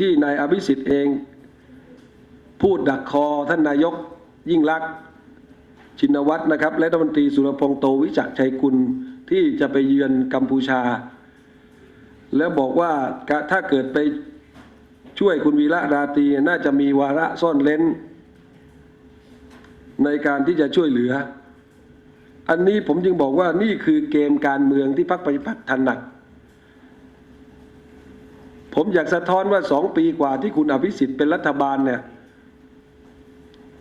ที่นายอภิสิทธิ์เอง พูดดักคอท่านนายกยิ่งลักษณ์ชินวัตรนะครับ และรัฐมนตรีสุรพงษ์โตวิจักชัยกุลที่จะไปเยือนกัมพูชา แล้วบอกว่าถ้าเกิดไปช่วยคุณวีระราตรีน่าจะมีวาระซ่อนเล้น ในการที่จะช่วยเหลือ อันนี้ผมจึงบอกว่านี่คือเกมการเมืองที่พรรคประชาธิปัตย์ถนัด ผมอยากสะท้อนว่าสองปีกว่าที่คุณอภิสิทธิ์เป็นรัฐบาลเนี่ย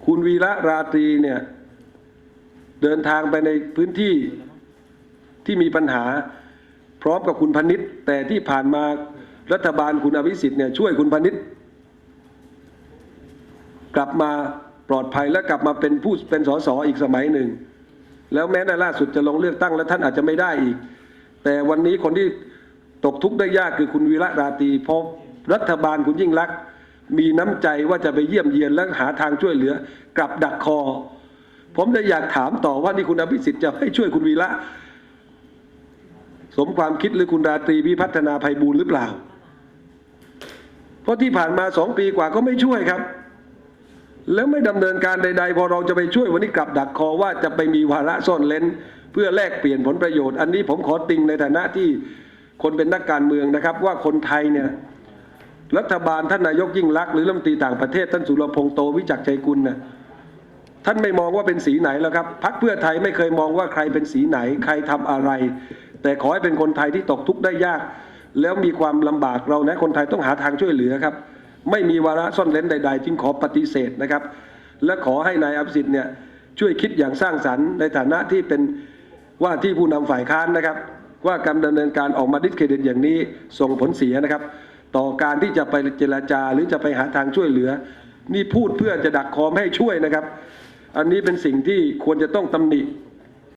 คุณวีระราตรีเนี่ย เดินทางไปในพื้นที่ที่มีปัญหา พร้อมกับคุณพนิษฐ์แต่ที่ผ่านมารัฐบาลคุณอภิสิทธิ์เนี่ยช่วยคุณพนิษฐ์กลับมาปลอดภัยและกลับมาเป็นผู้เป็นสสอีกสมัยหนึ่ง แล้วแม้ในล่าสุดจะลงเลือกตั้งแล้วท่านอาจจะไม่ได้อีก แต่วันนี้คนที่ ตกทุกข์ได้ยากคือคุณวีระราตรีพราะรัฐบาลคุณยิ่งรักษมีน้ำใจว่าจะไปเยี่ยมเยียนและหาทางช่วยเหลือกลับดักคอ ผมจะอยากถามต่อว่านี่คุณอภิสิทธิ์จะให้ช่วยคุณวีระสมความคิดหรือคุณราตรีพิพัฒนาภัยบูลย์หรือเปล่า เพราะที่ผ่านมาสองปีกว่าก็ไม่ช่วยครับ แล้วไม่ดำเนินการใด ๆ พอเราจะไปช่วยวันนี้กลับดักคอว่าจะไปมีวาระซ่อนเล้นเพื่อแลกเปลี่ยนผลประโยชน์ อันนี้ผมขอติงในฐานะที่ คนเป็นนักการเมืองนะครับ ว่าคนไทยเนี่ยรัฐบาลท่านนายกยิ่งรักษณ์หรือรัฐมนตรีต่างประเทศท่านสุรพงษ์โตวิจักชัยกุลนะท่านไม่มองว่าเป็นสีไหนแล้วครับพักเพื่อไทยไม่เคยมองว่าใครเป็นสีไหน ใครทำอะไร แต่ขอให้เป็นคนไทยที่ตกทุกข์ได้ยาก แล้วมีความลำบากเรานะคนไทยต้องหาทางช่วยเหลือครับ ไม่มีวาระซ่อนเร้นใด ๆ จึงขอปฏิเสธนะครับ และขอให้นายอภิสิทธิ์เนี่ยช่วยคิดอย่างสร้างสรรค์ในฐานะที่เป็นว่าที่ผู้นำฝ่ายค้านนะครับ ว่าการดำเนินการออกมาดิสเครดิตอย่างนี้ส่งผลเสียนะครับ ต่อการที่จะไปเจรจาหรือจะไปหาทางช่วยเหลือ นี่พูดเพื่อจะดักคอมให้ช่วยนะครับ อันนี้เป็นสิ่งที่ควรจะต้องตำหนิ